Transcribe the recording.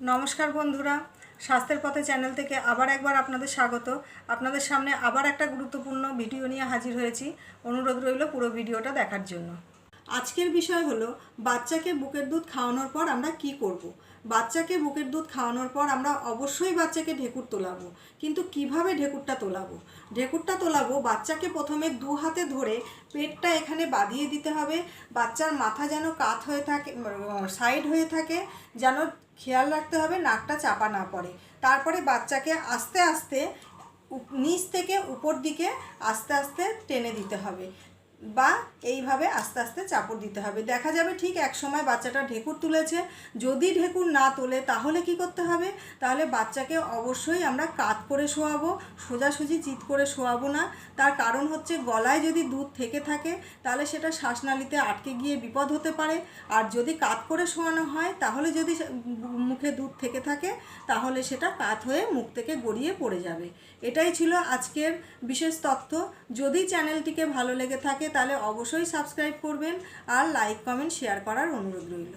নমস্কার বন্ধুরা, স্বাস্থ্যের পথে চ্যানেল থেকে আবার একবার আপনাদের স্বাগত। আপনাদের সামনে আবার একটা গুরুত্বপূর্ণ ভিডিও নিয়ে হাজির হয়েছি। অনুরোধ রইল পুরো ভিডিওটা দেখার জন্য। আজকের বিষয় হলো, বাচ্চাকে বুকের দুধ খাওয়ানোর পর আমরা কি করব। বাচ্চাকে বুকের দুধ খাওয়ানোর পর আমরা অবশ্যই বাচ্চাকে ঢেকুর তোলাবো। কিন্তু কীভাবে ঢেকুরটা তোলাবো? ঢেকুরটা তোলাবো বাচ্চাকে প্রথমে দু হাতে ধরে পেটটা এখানে বাঁধিয়ে দিতে হবে। বাচ্চার মাথা যেন কাত হয়ে থাকে, সাইড হয়ে থাকে, যেন খেয়াল রাখতে হবে নাকটা চাপা না পড়ে। তারপরে বাচ্চাকে আস্তে আস্তে নিচ থেকে উপর দিকে আস্তে আস্তে টেনে দিতে হবে। বা এইভাবে আস্তে আস্তে চাপড় দিতে হবে। দেখা যাবে ঠিক এক সময় বাচ্চাটা ঢেকুর তুলেছে। যদি ঢেকুর না তোলে তাহলে কি করতে হবে? তাহলে বাচ্চাকে অবশ্যই আমরা কাত করে শোয়াবো, সোজাসুজি চিৎ করে শোয়াবো না। তার কারণ হচ্ছে গলায় যদি দুধ থেকে থাকে, তাহলে সেটা শ্বাসনালীতে আটকে গিয়ে বিপদ হতে পারে। আর যদি কাত করে শোয়ানো হয়, তাহলে যদি মুখে দুধ থেকে থাকে, তাহলে সেটা কাত হয়ে মুখ থেকে গড়িয়ে পড়ে যাবে। এটাই ছিল আজকের বিশেষ তথ্য। যদি চ্যানেলটিকে ভালো লেগে থাকে তাহলে অবশ্যই সাবস্ক্রাইব করবেন আর লাইক কমেন্ট শেয়ার করার অনুরোধ রইল।